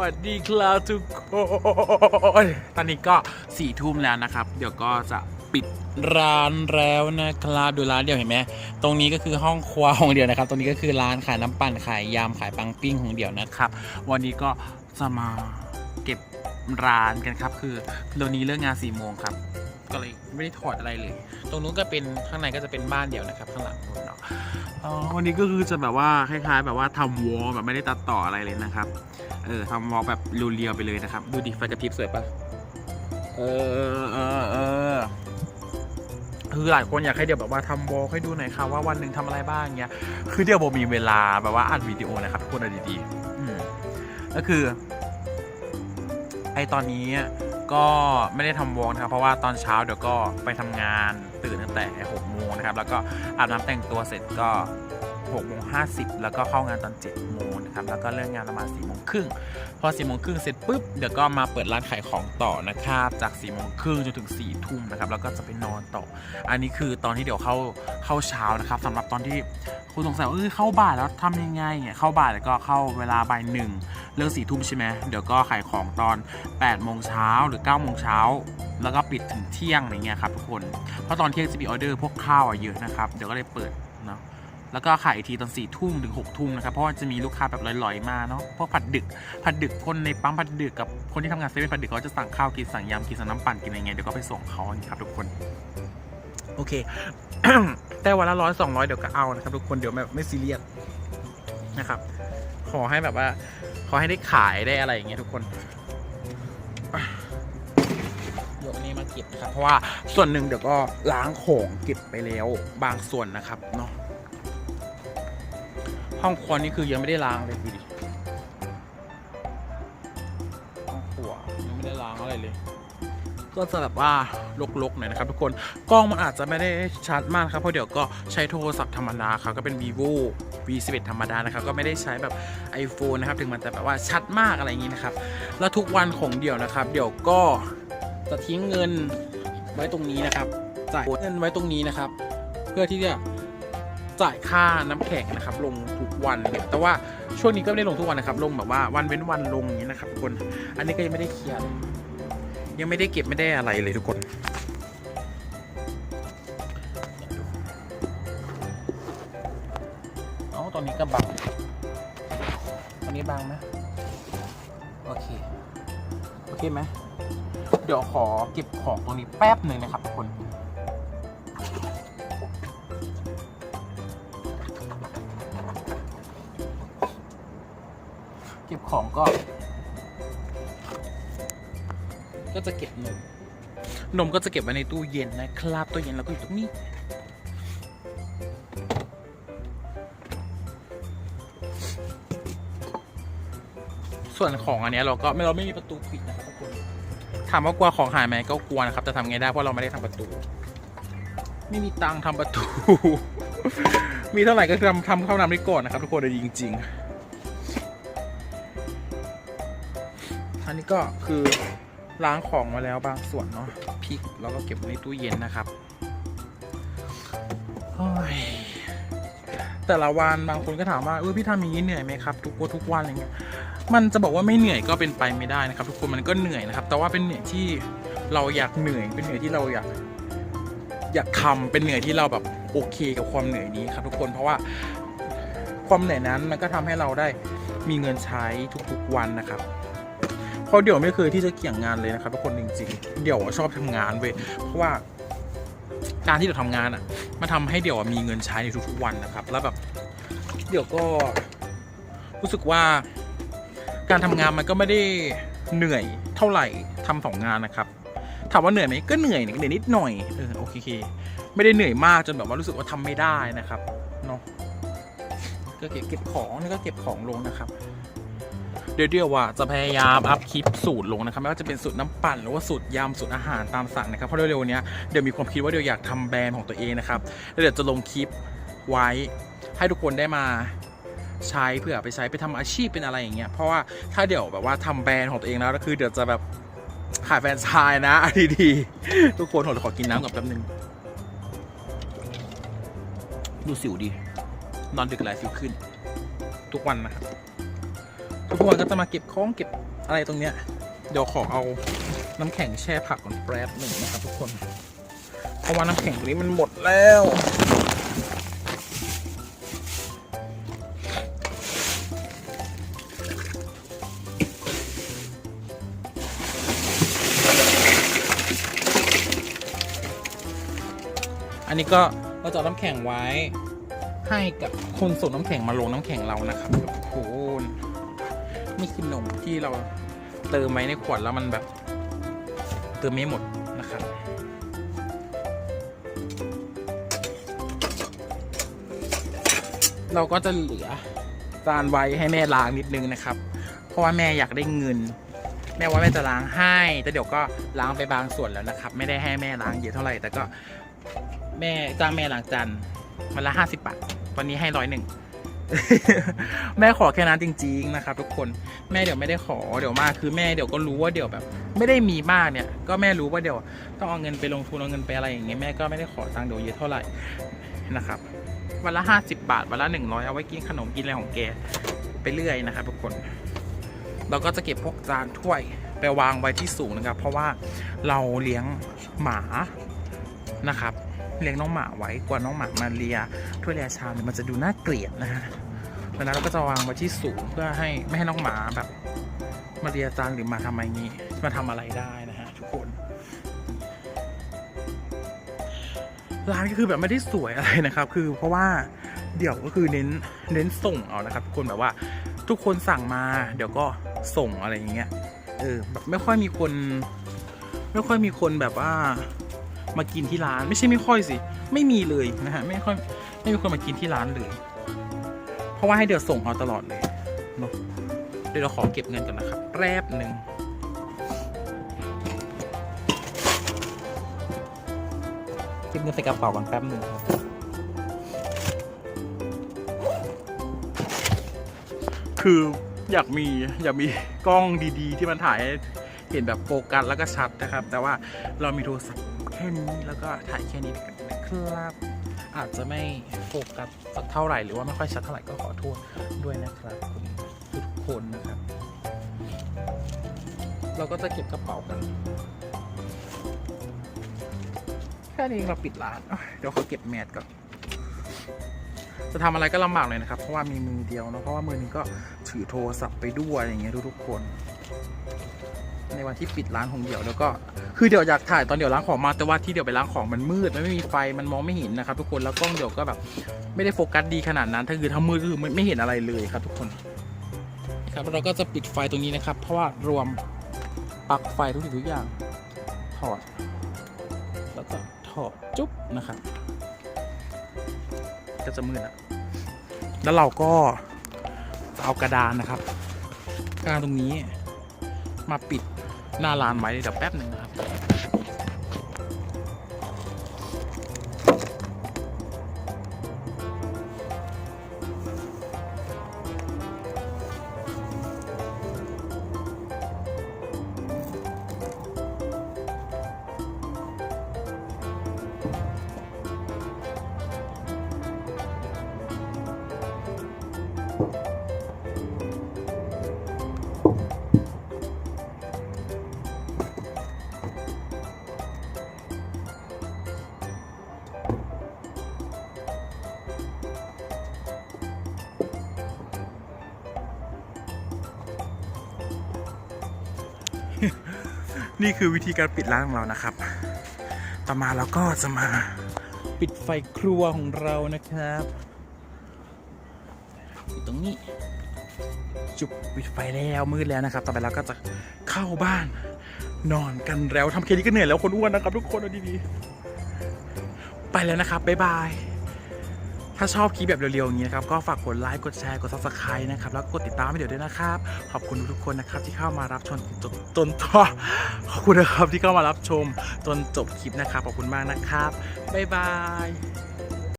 วัสดีครับทุกคนตอนนี้ก็สี่ทุ่มแล้วนะครับ เดี๋ยวก็จะปิดร้านแล้วนะครับดูร้านเดียวเห็นไหมตรงนี้ก็คือห้องครัวของเดียวนะครับ ตรงนี้ก็คือร้านขายน้ำปั่นขายยำขายปังปิ้งของเดียวนะครับ วันนี้ก็จะมาเก็บร้านกันครับ คือตอนนี้เลิกงานสี่โมงครับ ก็เลยไม่ได้ถอดอะไรเลย ตรงนู้นก็เป็นข้างในก็จะเป็นบ้านเดียวนะครับ ข้างหลังนู้นเนาะอ๋อวันนี้ก็คือจะแบบว่าคล้ายๆ แบบว่าทำวอลแบบไม่ได้ตัดต่ออะไรเลยนะครับ เออทำวอลแบบเรียวๆไปเลยนะครับ ดูดิไฟกระพริบสวยปะเออเออเออคือหลายคนอยากให้เดี๋ยวแบบว่าทำวอลให้ดูหน่อยค่ะว่าวันหนึ่งทำอะไรบ้างเงี้ย คือเดี๋ยวโบมีเวลาแบบว่าอัดวิดีโอนะครับทุกคนเอาดีๆอืมก็คือ ไอตอนนี้ ก็ไม่ได้ทำวอล์กนะครับเพราะว่าตอนเช้าเดี๋ยวก็ไปทำงานตื่นตั้งแต่6โมงนะครับแล้วก็อาบน้ำแต่งตัวเสร็จก็6โมง50แล้วก็เข้างานตอน7โมงนะครับแล้วก็เลิกงานประมาณ4โมงครึ่งพอ4โมงครึ่งเสร็จปุ๊บเดี๋ยวก็มาเปิดร้านขายของต่อนะครับจาก4โมงครึ่งจนถึง4ทุ่มนะครับแล้วก็จะไปนอนต่อ อันนี้คือตอนที่เดี๋ยวเข้าเข้าเช้านะครับสำหรับตอนที่คุณสงสัยว่าเออเข้าบ่ายแล้วทำยังไงเนี่ยเข้าบ่ายแล้วก็เข้าเวลาบ่ายหนึ่ง เลิกสี่ทุ่มใช่ไหมเดี๋ยวก็ขายของตอน8โมงเช้าหรือ9โมงเช้าแล้วก็ปิดถึงเที่ยงอย่างเงี้ยครับทุกคน เพราะตอนเที่ยงจะมีออเดอร์พวกข้าวอะเยอะนะครับ เดี๋ยวก็เลยเปิดเนาะแล้วก็ขายอีกทีตอนสี่ทุ่มถึงหกทุ่มนะครับ เพราะว่าจะมีลูกค้าแบบลอยๆมาเนาะพวกผัดดึก ผัดดึกคนในปั๊มผัดดึกกับคนที่ทำงานเซเว่นผัดดึกเขาจะสั่งข้าวกินสั่งยำกินสั่งน้ำปั่นกินอะไรเงี้ยเดี๋ยวก็ไปส่งเขาองครับทุกคน โอเค แต่วันละร้อยสองร้อยเดี๋ยวก็เอานะครับทุกคนเดี๋ยวไม่ไม่ซีเรียสนะครับ ขอให้แบบว่า ขอให้ได้ขายได้อะไรอย่างเงี้ยทุกคนยกอันนี้มาเก็บครับเพราะว่าส่วนหนึ่งเดี๋ยวก็ล้างของเก็บไปแล้วบางส่วนนะครับเนาะห้องครัวนี่คือยังไม่ได้ล้างเลยดูดิห้องครัวยังไม่ได้ล้างอะไรเลย ก็จะแบบว่าลกๆหน่อยนะครับทุกคนกล้องมันอาจจะไม่ได้ชัดมากครับเพราะเดี๋ยวก็ใช้โทรศัพท์ธรรมดาครับก็เป็น vivo v11 ธรรมดานะครับก็ไม่ได้ใช้แบบ iPhone นะครับถึงมันจะแบบว่าชัดมากอะไรอย่างนี้นะครับแล้วทุกวันของเดี๋ยวนะครับ เดี๋ยวก็จะทิ้งเงินไว้ตรงนี้นะครับจ่ายเงินไว้ตรงนี้นะครับ เพื่อที่จะจ่ายค่าน้ำแข็งนะครับ ลงทุกวันเนี่ยแต่ว่าช่วงนี้ก็ไม่ได้ลงทุกวันนะครับ ลงแบบว่าวันเว้นวันลงอย่างนี้นะครับทุกคนอันนี้ก็ยังไม่ได้เคลียร์ ยังไม่ได้เก็บไม่ได้อะไรเลยทุกคนเอ้าตอนนี้ก็บังตอนนี้บังไหมโอเค โอเคไหมเดี๋ยวขอเก็บของตรงนี้แป๊บหนึ่งนะครับทุกคนเก็บของก็ ก็จะเก็บนม นมก็จะเก็บไว้ในตู้เย็นนะครับตู้เย็นแล้วก็อยู่ตรงนี้ ส่วนของอันเนี้ยเราก็ไม่เราไม่มีประตูปิดนะครับทุกคนถามว่ากลัวของหายไหมก็กลัวนะครับแต่ทำไงได้เพราะเราไม่ได้ทำประตู ไม่มีตังค์ทำประตู มีเท่าไหร่ก็ทำทำเข้าน้ำได้ก่อนนะครับ ทุกคนเลยจริง ๆ อันนี้ก็คือ ล้างของมาแล้วบางส่วนเนาะพริกแล้วก็เก็บไว้ในตู้เย็นนะครับแต่ละวันบางคนก็ถามว่าเออพี่ทำอย่างนี้เหนื่อยไหมครับ ทุกวันทุกวันอะไรเงี้ยมันจะบอกว่าไม่เหนื่อยก็เป็นไปไม่ได้นะครับ ทุกคนมันก็เหนื่อยนะครับ แต่ว่าเป็นเหนื่อยที่เราอยากเหนื่อยเป็นเหนื่อยที่เราอยากอยากทำเป็นเหนื่อยที่เราแบบโอเคกับความเหนื่อยนี้ครับ ทุกคนเพราะว่าความเหนื่อยนั้นมันก็ทำให้เราได้มีเงินใช้ทุกๆวันนะครับ เพราะเดี๋ยวไม่เคยที่จะเกี่ยงงานเลยนะครับทุกคนจริงๆ เดี๋ยวชอบทำงานเว้ยเพราะว่าการที่เดี๋ยวทำงานอะมันทำให้เดี๋ยวมีเงินใช้ในทุกๆวันนะครับ แล้วแบบเดี๋ยวก็รู้สึกว่าการทำงานมันก็ไม่ได้เหนื่อยเท่าไหร่ทำสองงานนะครับถามว่าเหนื่อยไหมก็เหนื่อยเหนื่อยนิดหน่อยเออโอเคๆไม่ได้เหนื่อยมากจนแบบว่ารู้สึกว่าทำไม่ได้นะครับเนาะก็เก็บของนี่ก็เก็บของลงนะครับ เดี๋ยวเดี๋ยวว่าจะพยายามอัพคลิปสูตรลงนะครับไม่ว่าจะเป็นสูตรน้ำปั่นหรือว่าสูตรยำสูตรอาหารตามสั่งนะครับเพราะเร็วๆนี้เดี๋ยวมีความคิดว่าเดี๋ยวอยากทำแบรนด์ของตัวเองนะครับแล้วเดี๋ยวจะลงคลิปไว้ให้ทุกคนได้มาใช้เพื่อไปใช้ไปทำอาชีพเป็นอะไรอย่างเงี้ยเพราะว่าถ้าเดี๋ยวแบบว่าทำแบรนด์ของตัวเองแล้วก็คือเดี๋ยวจะแบบขายแฟรนไชส์นะอันดีๆทุกคนขอกินน้ำกับแป๊บนึงดูสิวดีนอนดึกหลายสิวขึ้น ทุกวันนะครับ ทุกวันก็จะมาเก็บของเก็บอะไรตรงเนี้ย เดี๋ยวขอเอาน้ำแข็งแช่ผักก่อนแป๊บหนึ่งนะครับทุกคน เพราะว่าน้ำแข็งตรงนี้มันหมดแล้วอันนี้ก็เราจะเอาน้ำแข็งไว้ให้กับคนส่งน้ำแข็งมาลงน้ำแข็งเรานะครับทุกคน นี่คือนมที่เราเติมไว้ในขวดแล้วมันแบบ เติมไม่หมดนะครับเราก็จะเหลือจานไว้ให้แม่ล้างนิดนึงนะครับ เพราะว่าแม่อยากได้เงิน แม่ว่าแม่จะล้างให้ แต่เดี๋ยวก็ล้างไปบางส่วนแล้วนะครับ ไม่ได้ให้แม่ล้างเยอะเท่าไหร่ แต่ก็แม่จ้างแม่ล้างจานมันละห้าสิบบาทวันนี้ให้ร้อยหนึ่ง แม่ขอแค่นั้นจริง ๆ นะครับ ทุกคนแม่เดี๋ยวไม่ได้ขอเดี๋ยวมากคือแม่เดี๋ยวก็รู้ว่าเดี๋ยวแบบ ไม่ได้มีมากเนี่ย ก็แม่รู้ว่าเดี๋ยวต้องเอาเงินไปลงทุนเอาเงินไปอะไรอย่างเงี้ยแม่ก็ไม่ได้ขอตังค์เดี๋ยวเยอะเท่าไหร่นะครับวันละห้าสิบาทวันละหนึ่งร้อยเอาไว้กินขนมกินอะไรของแกไปเรื่อยนะครับทุกคนเราก็จะเก็บพวกจานถ้วยไปวางไว้ที่สูงนะครับ เพราะว่าเราเลี้ยงหมานะครับ เลี้ยงน้องหมาไว้กว่าน้องหมามาเลียถ้วยเลียชามเนี่ยมันจะดูน่าเกลียดนะฮะดังนั้นเราก็จะวางไว้ที่สูงเพื่อให้ไม่ให้น้องหมาแบบ มาเลียจานหรือมาทำอะไรงี้มาทำอะไรได้นะฮะทุกคนร้านก็คือแบบไม่ได้สวยอะไรนะครับ คือเพราะว่าเดี๋ยวก็คือเน้นเน้นส่งเอานะครับทุกคนแบบว่าทุกคนสั่งมาเดี๋ยวก็ส่งอะไรอย่างเงี้ยเออแบบไม่ค่อยมีคน ไม่ค่อยมีคนแบบว่า มากินที่ร้าน ไม่ใช่ไม่ค่อยสิ ไม่มีเลยนะฮะไม่ค่อยไม่มีคนมากินที่ร้านเลย เพราะว่าให้เดี๋ยวส่งเอาตลอดเลยเนาะเดี๋ยวเราขอเก็บเงินกันนะครับแป๊บหนึ่งเก็บเงินใส่กระเป๋ากันแป๊บหนึ่งครับคืออยากมีอยากมีกล้องดีๆ ที่มันถ่ายเห็นแบบโฟกัสแล้วก็ชัดนะครับ แต่ว่าเรามีโทรศัพท์ ค่นี้แล้วก็ถ่ายแค่นี้กันนะครับอาจจะไม่โฟกัสสักเท่าไหร่หรือว่าไม่ค่อยชัดเท่าไหร่ก็ขอโทษด้วยนะครับผมทุกคนนะครับ เราก็จะเก็บกระเป๋ากันแค่นี้เราปิดร้านเดี๋ยวขอเก็บแมสก่อนจะทำอะไรก็ลำบากเลยนะครับ เพราะว่ามีมือเดียวนะเพราะว่ามือนึงก็ถือโทรศัพท์ไปด้วยอย่างเงี้ยทุกๆคน ในวันที่ปิดร้านของเดี่ยวแล้วก็คือเดี๋ยวอยากถ่ายตอนเดี๋ยวล้างของมาแต่ว่าที่เดี๋ยวไปล้างของมันมืดมันไม่มีไฟมันมองไม่เห็นนะครับทุกคนแล้วกล้องเดี๋ยวก็แบบไม่ได้โฟกัสดีขนาดนั้น ถ้าคือถ้ามืดคือไม่ไม่เห็นอะไรเลยครับทุกคนครับเราก็จะปิดไฟตรงนี้นะครับ เพราะว่ารวมปลั๊กไฟทุกสิ่งทุกอย่างถอด แล้วก็ถอดจุ๊บนะครับก็จะมืดอะแล้วเราก็จะเอากระดานนะครับกระดานตรงนี้มาปิด หน้าร้านไว้เดี๋ยวแป๊บหนึ่งนะครับ นี่คือวิธีการปิดร้านของเรานะครับ ต่อมาเราก็จะมาปิดไฟครัวของเรานะครับอยู่ตรงนี้ จุบปิดไฟแล้วมืดแล้วนะครับ ต่อไปเราก็จะเข้าบ้าน นอนกันแล้วทำแค่นี้ก็เหนื่อยแล้วคนอ้วนนะครับ ทุกคนเอาดีๆไปแล้วนะครับบ๊ายบาย ถ้าชอบคลิปแบบเร็วๆอย่างนี้นะครับ ก็ฝากกดไลค์ กดแชร์ กด subscribe นะครับ แล้วกดติดตามให้เดี๋ยวด้วยนะครับ ขอบคุณทุกๆคนนะครับที่เข้ามารับชมจนจนขอบคุณนะครับที่เข้ามารับชมจนจบคลิปนะครับ ขอบคุณมากนะครับ บ๊ายบาย